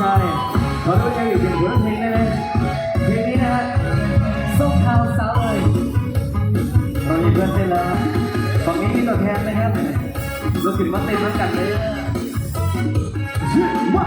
ชายขอรู้ใจอยู่เพียงหัวเพลงได้ไหมเพลงนี้นะฮะส่งข่าวสาวเลยเรามีเพื่อนเต้นแล้วตอนนี้ที่ตัวแทนนะครับเราขึ้นมาเต้นด้วยกันเลยว้า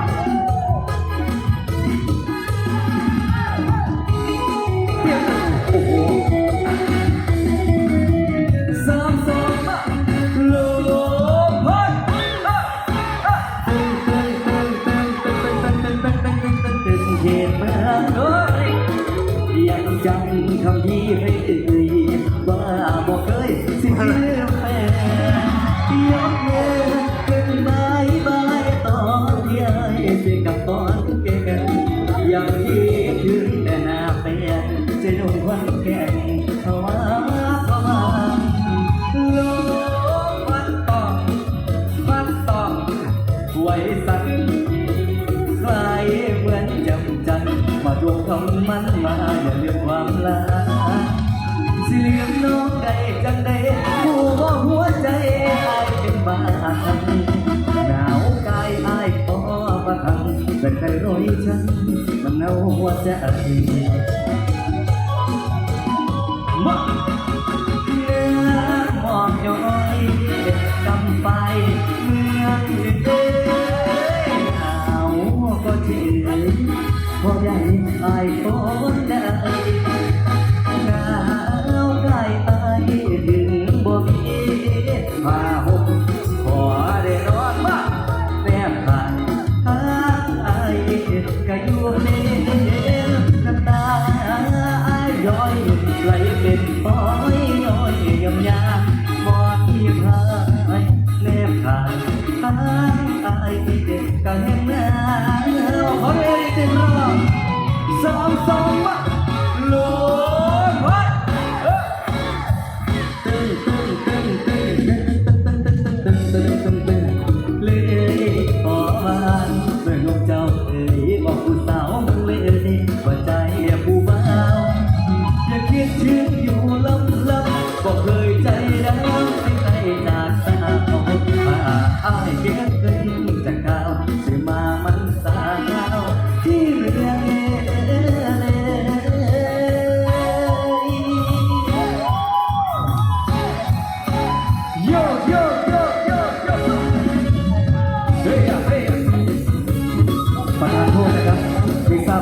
กันำที่ให้ติด มาดวงคำมันมาอย่าลืมความลาสิลืมน้องใดจังใดผู้ว่าหัวใจอายเป็นบ้านหนาวกายอายพอประทังเป็นใครร้อยฉันมันเอาหัวใจม ไหลเป็นป้อยย้อยยำยาบ่ที่พายแนบขานหาอายเด็กก็แห่งนาเรียนอีกหนึ่งรอบสามสองมาลง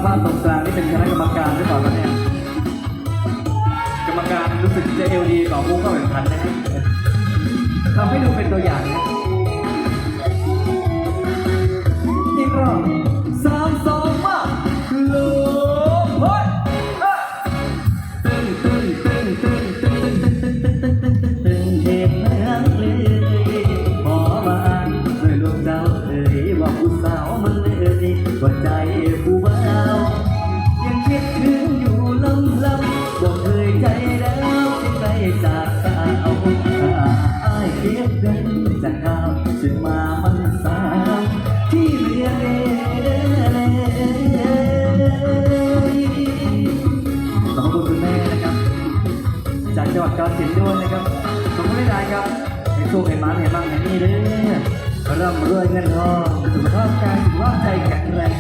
มีทรานตรงกลางนี่เป็นคณะกรรมการหรือเปล่าครับเนี่ย กรรมการรู้สึกจะเอลดีต่อผู้เข้าแข่งขันนะครับทำให้ดูเป็นตัวอย่างนะ จึงมามันสาที่เรียนเขอบคุณคุณแม่นะครับ จากจังหวัดกาฬสินธุ์ด้วยนะครับขอบคุณหลายๆครับให้โชคให้มาให้บ้างให้นี่เด้อร่ำรวยเงินทองสุขภาพกายสุขภาพใจแข็งแรง